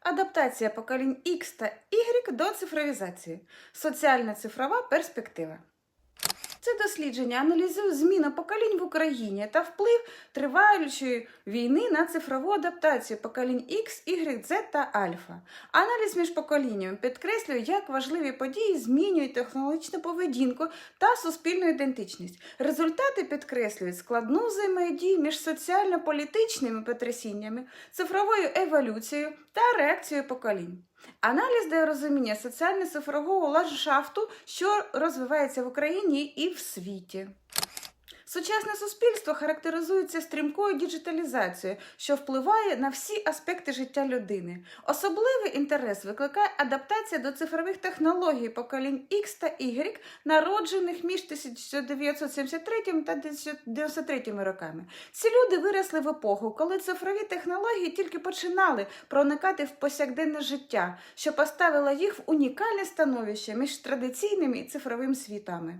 Адаптація поколінь X та Y до цифровізації. Соціальна цифрова перспектива. Це дослідження аналізує зміну поколінь в Україні та вплив триваючої війни на цифрову адаптацію поколінь X, Y, Z та Альфа. Аналіз між поколіннями підкреслює, як важливі події змінюють технологічну поведінку та суспільну ідентичність. Результати підкреслюють складну взаємодію між соціально-політичними потрясіннями, цифровою еволюцією та реакцією поколінь. Аналіз дає розуміння соціально-цифрового ландшафту, що розвивається в Україні і в світі. Сучасне суспільство характеризується стрімкою діджиталізацією, що впливає на всі аспекти життя людини. Особливий інтерес викликає адаптація до цифрових технологій поколінь X та Y, народжених між 1973 та 1993 роками. Ці люди виросли в епоху, коли цифрові технології тільки починали проникати в повсякденне життя, що поставило їх в унікальне становище між традиційними і цифровими світами.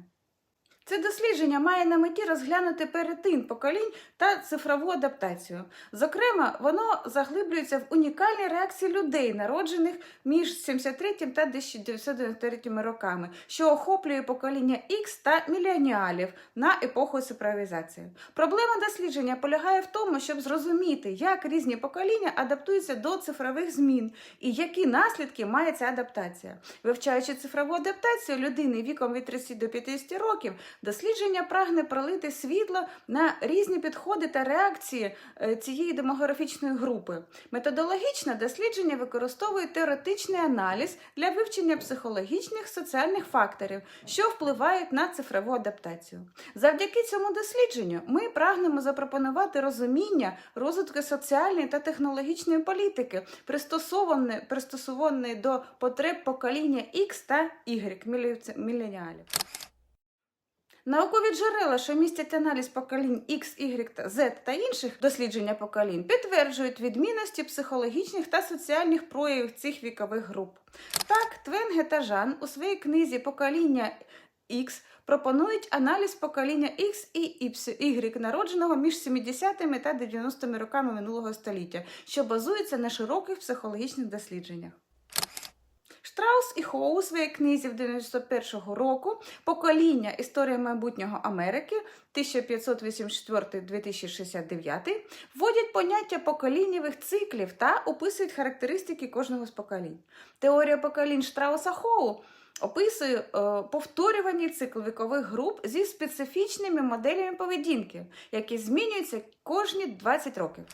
Це дослідження має на меті розглянути перетин поколінь та цифрову адаптацію. Зокрема, воно заглиблюється в унікальні реакції людей, народжених між 73 та 1993 роками, що охоплює покоління X та міленіалів на епоху цифровізації. Проблема дослідження полягає в тому, щоб зрозуміти, як різні покоління адаптуються до цифрових змін і які наслідки має ця адаптація. Вивчаючи цифрову адаптацію людини віком від 30 до 50 років. Дослідження прагне пролити світло на різні підходи та реакції е, цієї демографічної групи. Методологічне дослідження використовує теоретичний аналіз для вивчення психологічних соціальних факторів, що впливають на цифрову адаптацію. Завдяки цьому дослідженню ми прагнемо запропонувати розуміння розвитку соціальної та технологічної політики, пристосованої, пристосованої до потреб покоління X та Y міленіалів. Наукові джерела, що містять аналіз поколінь X, Y, та Z та інших дослідження поколінь, підтверджують відмінності психологічних та соціальних проявів цих вікових груп. Так, Твенге та Жан у своїй книзі Покоління X пропонують аналіз покоління X і Y, народженого між 70-ми та 90-ми роками минулого століття, що базується на широких психологічних дослідженнях. Штраус і Хоу у своїй книзі в 91-го року Покоління Історія майбутнього Америки 1584-2069 вводять поняття поколіннєвих циклів та описують характеристики кожного з поколінь. Теорія поколінь Штрауса Хоу описує е, повторювані цикл вікових груп зі специфічними моделями поведінки, які змінюються кожні 20 років.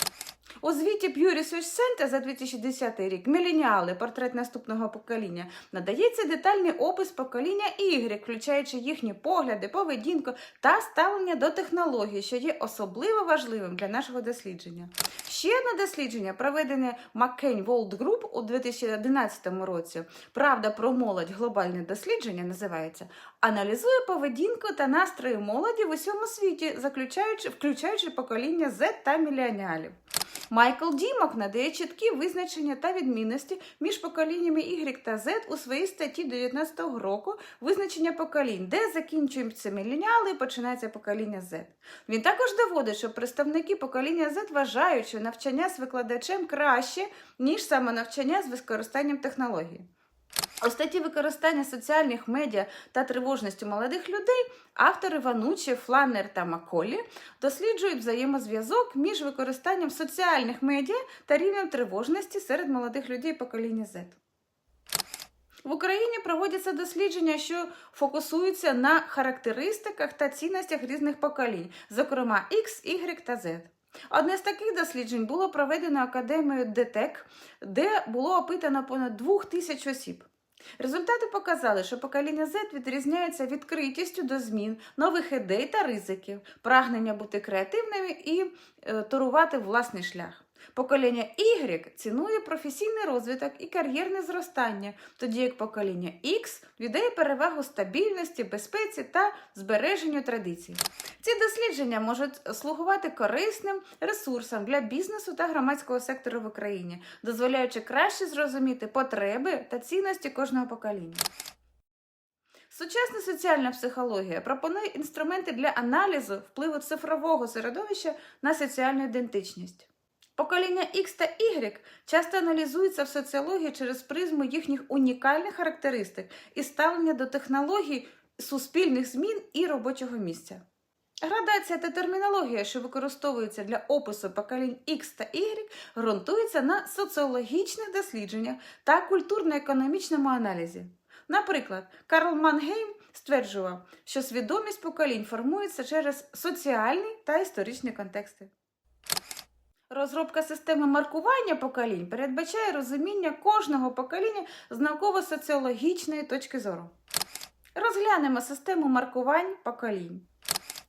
У звіті Pew Research Center за 2010 рік Міленіали, портрет наступного покоління, надається детальний опис покоління Y, включаючи їхні погляди, поведінку та ставлення до технологій, що є особливо важливим для нашого дослідження. Ще одне дослідження, проведене McCain World Group у 2011 році, Правда про молодь глобальне дослідження називається, аналізує поведінку та настрої молоді в усьому світі, заключаючи, включаючи покоління Z та міленіалів. Майкл Дімок надає чіткі визначення та відмінності між поколіннями Y та Z у своїй статті 19 року визначення поколінь, де закінчуються міленіали і починається покоління Z. Він також доводить, що представники покоління Z вважають, що навчання з викладачем краще, ніж саме навчання з використанням технології. У статті використання соціальних медіа та тривожності молодих людей автори Ванучі, Фланнер та Макколі досліджують взаємозв'язок між використанням соціальних медіа та рівнем тривожності серед молодих людей покоління Z. В Україні проводяться дослідження, що фокусуються на характеристиках та цінностях різних поколінь, зокрема X, Y та Z. Одне з таких досліджень було проведено Академією ДТЕК, де було опитано понад двох тисяч осіб. Результати показали, що покоління Z відрізняється відкритістю до змін, нових ідей та ризиків, прагнення бути креативними і е, турувати власний шлях. Покоління Y цінує професійний розвиток і кар'єрне зростання, тоді як покоління X віддає перевагу стабільності, безпеці та збереженню традицій. Ці дослідження можуть слугувати корисним ресурсом для бізнесу та громадського сектору в Україні, дозволяючи краще зрозуміти потреби та цінності кожного покоління. Сучасна соціальна психологія пропонує інструменти для аналізу впливу цифрового середовища на соціальну ідентичність. Покоління X та Y часто аналізуються в соціології через призму їхніх унікальних характеристик і ставлення до технологій, суспільних змін і робочого місця. Градація та термінологія, що використовуються для опису поколінь X та Y, ґрунтуються на соціологічних дослідженнях та культурно-економічному аналізі. Наприклад, Карл Мангейм стверджував, що свідомість поколінь формується через соціальні та історичні контексти. Розробка системи маркування поколінь передбачає розуміння кожного покоління з науково-соціологічної точки зору. Розглянемо систему маркувань поколінь.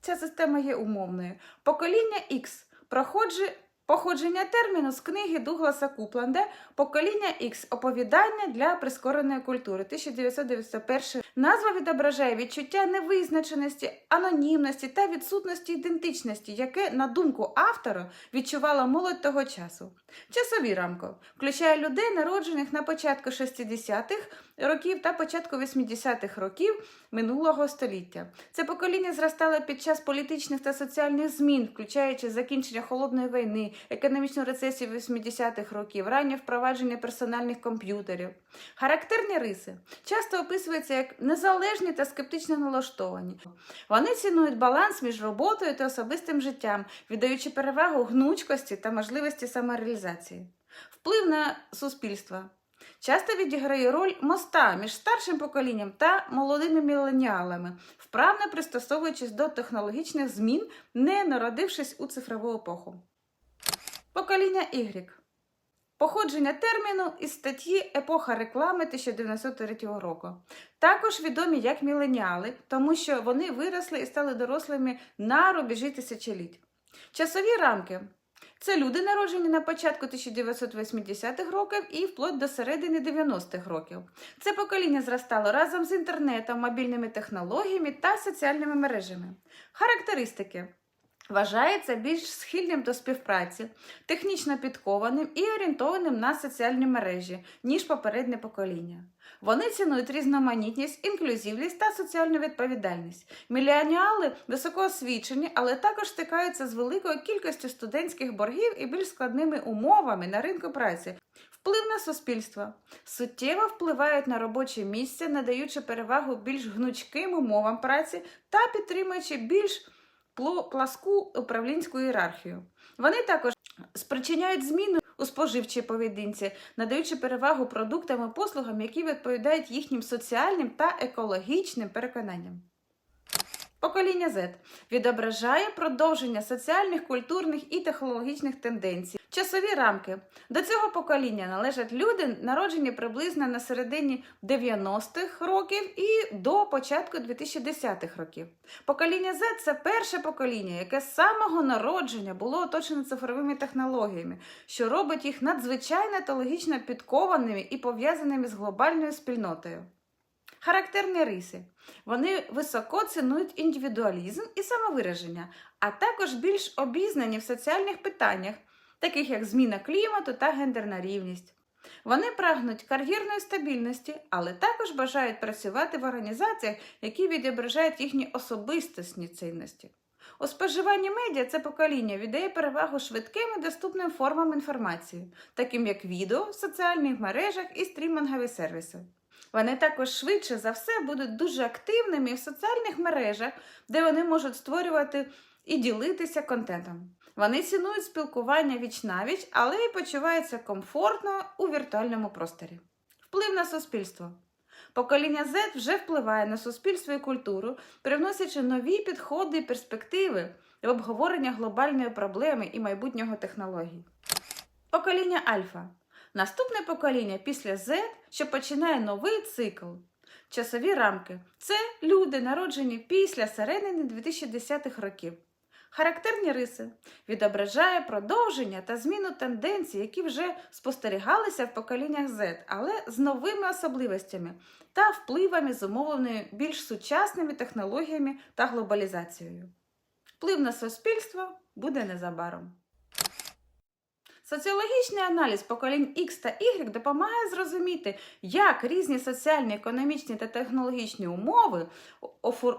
Ця система є умовною. Покоління X проходжу- походження терміну з книги Дугласа Купленда Покоління X оповідання для прискореної культури 1991. Назва відображає відчуття невизначеності, анонімності та відсутності ідентичності, яке, на думку автора, відчувала молодь того часу. Часові рамки включає людей, народжених на початку 60-х років та початку 80-х років минулого століття. Це покоління зростало під час політичних та соціальних змін, включаючи закінчення холодної війни, економічну рецесію 80-х років, раннє впровадження персональних комп'ютерів. Характерні риси часто описуються як незалежні та скептично налаштовані. Вони цінують баланс між роботою та особистим життям, віддаючи перевагу гнучкості та можливості самореалізації. Вплив на суспільство часто відіграє роль моста між старшим поколінням та молодими міленіалами, вправно пристосовуючись до технологічних змін, не народившись у цифрову епоху. Покоління Y. Походження терміну із статті Епоха реклами 1993 року. Також відомі як міленіали, тому що вони виросли і стали дорослими на рубежі тисячоліть. Часові рамки це люди, народжені на початку 1980-х років і вплоть до середини 90-х років. Це покоління зростало разом з інтернетом, мобільними технологіями та соціальними мережами. Характеристики. Вважається більш схильним до співпраці, технічно підкованим і орієнтованим на соціальні мережі, ніж попереднє покоління. Вони цінують різноманітність, інклюзивність та соціальну відповідальність. Міленіали високоосвічені, але також стикаються з великою кількістю студентських боргів і більш складними умовами на ринку праці. Вплив на суспільство суттєво впливають на робоче місце, надаючи перевагу більш гнучким умовам праці та підтримуючи більш пласку управлінську ієрархію. Вони також спричиняють зміни у споживчій поведінці, надаючи перевагу продуктам і послугам, які відповідають їхнім соціальним та екологічним переконанням. Покоління Z відображає продовження соціальних, культурних і технологічних тенденцій. Часові рамки до цього покоління належать люди, народжені приблизно на середині 90-х років і до початку 2010-х років. Покоління Z – це перше покоління, яке з самого народження було оточене цифровими технологіями, що робить їх надзвичайно та логічно підкованими і пов'язаними з глобальною спільнотою. Характерні риси. Вони високо цінують індивідуалізм і самовираження, а також більш обізнані в соціальних питаннях, таких як зміна клімату та гендерна рівність. Вони прагнуть кар'єрної стабільності, але також бажають працювати в організаціях, які відображають їхні особистісні цінності. У споживанні медіа це покоління віддає перевагу швидким і доступним формам інформації, таким як відео в соціальних мережах і стрімінгові сервіси. Вони також швидше за все будуть дуже активними в соціальних мережах, де вони можуть створювати і ділитися контентом. Вони цінують спілкування віч навіч, але й почуваються комфортно у віртуальному просторі. Вплив на суспільство. Покоління Z вже впливає на суспільство і культуру, привносячи нові підходи і перспективи в обговорення глобальної проблеми і майбутнього технологій. Покоління Альфа. Наступне покоління після Z, що починає новий цикл. Часові рамки це люди, народжені після середини 2010-х років. Характерні риси відображає продовження та зміну тенденцій, які вже спостерігалися в поколіннях Z, але з новими особливостями та впливами, зумовленими більш сучасними технологіями та глобалізацією. Вплив на суспільство буде незабаром. Соціологічний аналіз поколінь X та Y допомагає зрозуміти, як різні соціальні, економічні та технологічні умови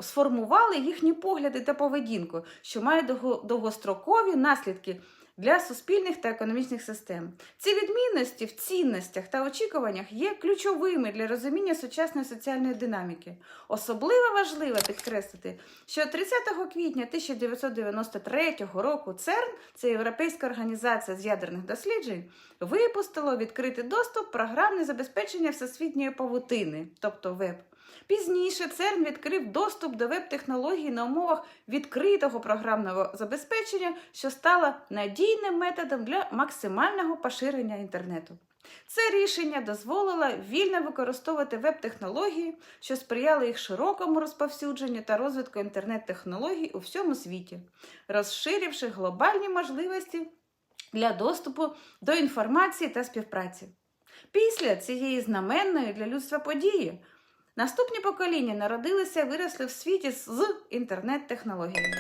сформували їхні погляди та поведінку, що має довго- довгострокові наслідки для суспільних та економічних систем. Ці відмінності в цінностях та очікуваннях є ключовими для розуміння сучасної соціальної динаміки. Особливо важливо підкреслити, що 30 квітня 1993 року ЦЕРН, це Європейська організація з ядерних досліджень, випустило відкритий доступ програмне забезпечення всесвітньої павутини, тобто ВЕБ. Пізніше ЦЕРН відкрив доступ до веб-технологій на умовах відкритого програмного забезпечення, що стало надійним методом для максимального поширення інтернету. Це рішення дозволило вільно використовувати веб-технології, що сприяли їх широкому розповсюдженню та розвитку інтернет-технологій у всьому світі, розширивши глобальні можливості для доступу до інформації та співпраці. Після цієї знаменної для людства події наступні покоління народилися виросли в світі з інтернет-технологіями.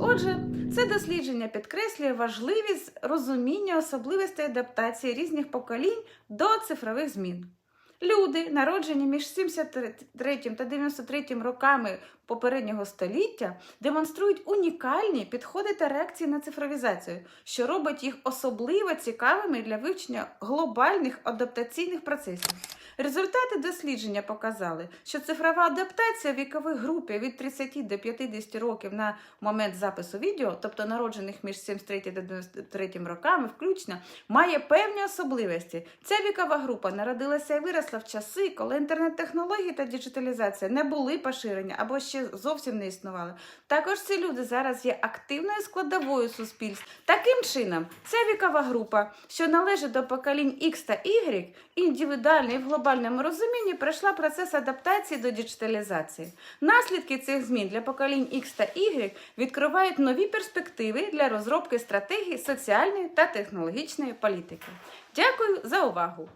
Отже, це дослідження підкреслює важливість розуміння особливостей адаптації різних поколінь до цифрових змін. Люди, народжені між 73 та 93 роками попереднього століття, демонструють унікальні підходи та реакції на цифровізацію, що робить їх особливо цікавими для вивчення глобальних адаптаційних процесів. Результати дослідження показали, що цифрова адаптація в віковій групі від 30 до 50 років на момент запису відео, тобто народжених між 73 та 93 роками, включно, має певні особливості. Ця вікова група народилася і виросла в часи, коли інтернет-технології та діджиталізація не були поширені або ще зовсім не існували. Також ці люди зараз є активною складовою суспільства. Таким чином, ця вікова група, що належить до поколінь X та Y, індивідуально і в глобальному розумінні пройшла процес адаптації до діджиталізації. Наслідки цих змін для поколінь X та Y відкривають нові перспективи для розробки стратегій соціальної та технологічної політики. Дякую за увагу!